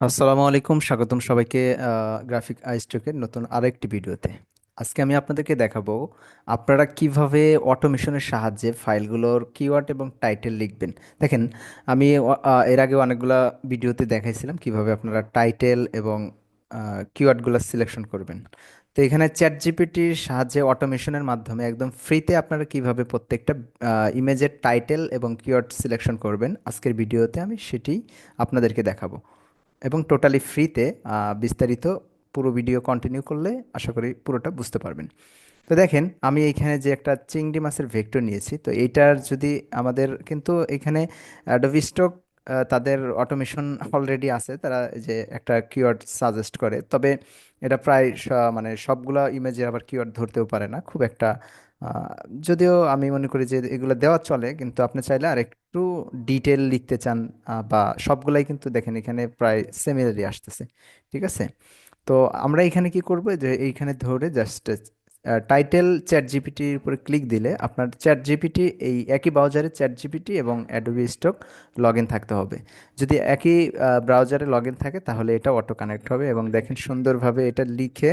আসসালামু আলাইকুম, স্বাগতম সবাইকে গ্রাফিক আইস্ট্রোকের নতুন আরেকটি ভিডিওতে। আজকে আমি আপনাদেরকে দেখাবো আপনারা কীভাবে অটোমেশনের সাহায্যে ফাইলগুলোর কিওয়ার্ড এবং টাইটেল লিখবেন। দেখেন, আমি এর আগে অনেকগুলা ভিডিওতে দেখাইছিলাম কীভাবে আপনারা টাইটেল এবং কিওয়ার্ডগুলো সিলেকশন করবেন। তো এখানে চ্যাট জিপিটির সাহায্যে অটোমেশনের মাধ্যমে একদম ফ্রিতে আপনারা কীভাবে প্রত্যেকটা ইমেজের টাইটেল এবং কিওয়ার্ড সিলেকশন করবেন, আজকের ভিডিওতে আমি সেটি আপনাদেরকে দেখাবো। এবং টোটালি ফ্রিতে বিস্তারিত পুরো ভিডিও কন্টিনিউ করলে আশা করি পুরোটা বুঝতে পারবেন। তো দেখেন, আমি এইখানে যে একটা চিংড়ি মাছের ভেক্টর নিয়েছি, তো এইটার যদি আমাদের কিন্তু এখানে অ্যাডোবি স্টক তাদের অটোমেশন অলরেডি আছে, তারা যে একটা কিওয়ার্ড সাজেস্ট করে। তবে এটা প্রায় মানে সবগুলা ইমেজে আবার কিওয়ার্ড ধরতেও পারে না, খুব একটা যদিও আমি মনে করি যে এগুলো দেওয়া চলে, কিন্তু আপনি চাইলে আর একটু ডিটেল লিখতে চান বা সবগুলাই কিন্তু দেখেন এখানে প্রায় সিমিলারই আসতেছে, ঠিক আছে? তো আমরা এখানে কি করব? যে এইখানে ধরে জাস্ট টাইটেল চ্যাট জিপিটির উপরে ক্লিক দিলে আপনার চ্যাট জিপিটি এই একই ব্রাউজারে চ্যাট জিপিটি এবং অ্যাডোবি স্টক লগ ইন থাকতে হবে। যদি একই ব্রাউজারে লগ ইন থাকে, তাহলে এটা অটো কানেক্ট হবে এবং দেখেন সুন্দরভাবে এটা লিখে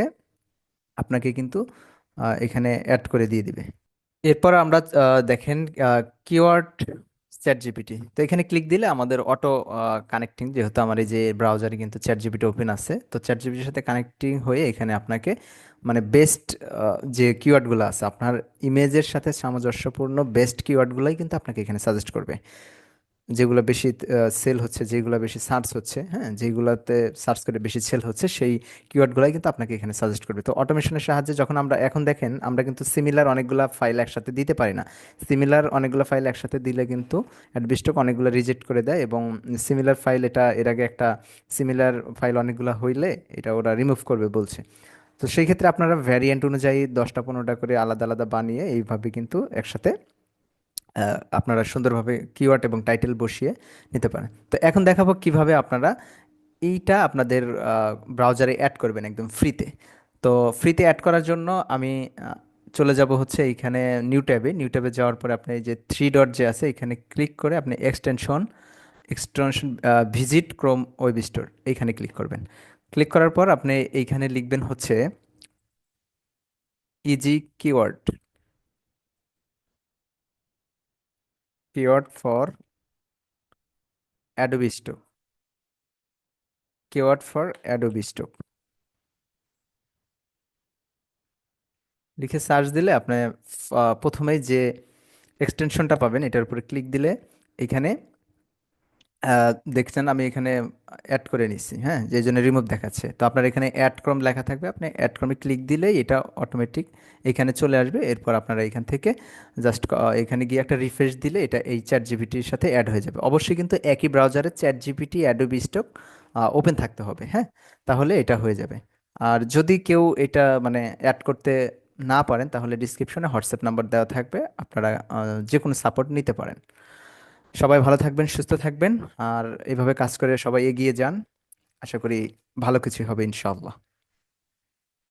আপনাকে কিন্তু এখানে অ্যাড করে দিয়ে দিবে। এরপর আমরা দেখেন কিওয়ার্ড চ্যাট জিপিটি তো এখানে ক্লিক দিলে আমাদের অটো কানেক্টিং যেহেতু আমার এই যে ব্রাউজারে কিন্তু চ্যাট জিপিটি ওপেন আছে, তো চ্যাট জিপিটির সাথে কানেক্টিং হয়ে এখানে আপনাকে মানে বেস্ট যে কিওয়ার্ডগুলো আছে, আপনার ইমেজের সাথে সামঞ্জস্যপূর্ণ বেস্ট কিওয়ার্ডগুলোই কিন্তু আপনাকে এখানে সাজেস্ট করবে। যেগুলো বেশি সেল হচ্ছে, যেগুলো বেশি সার্চ হচ্ছে হ্যাঁ যেগুলোতে সার্চ করে বেশি সেল হচ্ছে, সেই কিওয়ার্ডগুলাই কিন্তু আপনাকে এখানে সাজেস্ট করবে। তো অটোমেশনের সাহায্যে যখন আমরা এখন দেখেন, আমরা কিন্তু সিমিলার অনেকগুলো ফাইল একসাথে দিতে পারি না। সিমিলার অনেকগুলো ফাইল একসাথে দিলে কিন্তু অ্যাডবিস্টক অনেকগুলো রিজেক্ট করে দেয় এবং সিমিলার ফাইল এটা এর আগে একটা সিমিলার ফাইল অনেকগুলো হইলে এটা ওরা রিমুভ করবে বলছে। তো সেই ক্ষেত্রে আপনারা ভ্যারিয়েন্ট অনুযায়ী দশটা পনেরোটা করে আলাদা আলাদা বানিয়ে এইভাবে কিন্তু একসাথে আপনারা সুন্দরভাবে কিওয়ার্ড এবং টাইটেল বসিয়ে নিতে পারেন। তো এখন দেখাবো কীভাবে আপনারা এইটা আপনাদের ব্রাউজারে অ্যাড করবেন একদম ফ্রিতে তো ফ্রিতে অ্যাড করার জন্য আমি চলে যাব হচ্ছে এইখানে নিউ ট্যাবে। নিউ ট্যাবে যাওয়ার পরে আপনি যে থ্রি ডট যে আছে, এখানে ক্লিক করে আপনি extension extension visit Chrome web store এইখানে ক্লিক করবেন। ক্লিক করার পর আপনি এইখানে লিখবেন হচ্ছে easy keyword keyword for Adobe Stock. Keyword for Adobe Stock লিখে সার্চ দিলে আপনি প্রথমেই যে এক্সটেনশনটা পাবেন, এটার উপরে ক্লিক দিলে এখানে দেখছেন আমি এখানে অ্যাড করে নিচ্ছি হ্যাঁ? যে জন্য রিমুভ দেখাচ্ছে। তো আপনার এখানে অ্যাড ক্রম লেখা থাকবে, আপনি অ্যাড ক্রমে ক্লিক দিলেই এটা অটোমেটিক এখানে চলে আসবে। এরপর আপনারা এখান থেকে জাস্ট এখানে গিয়ে একটা রিফ্রেশ দিলে এটা এই চ্যাট জিপিটির সাথে অ্যাড হয়ে যাবে। অবশ্যই কিন্তু একই ব্রাউজারে Chat GPT Adobe Stock open থাকতে হবে হ্যাঁ? তাহলে এটা হয়ে যাবে। আর যদি কেউ এটা মানে অ্যাড করতে না পারেন, তাহলে ডিসক্রিপশনে হোয়াটসঅ্যাপ নাম্বার দেওয়া থাকবে। আপনারা যে কোনো সাপোর্ট নিতে পারেন। সবাই ভালো থাকবেন, সুস্থ থাকবেন, আর এভাবে কাজ করে সবাই এগিয়ে যান। আশা করি ভালো কিছু হবে, ইনশাআল্লাহ।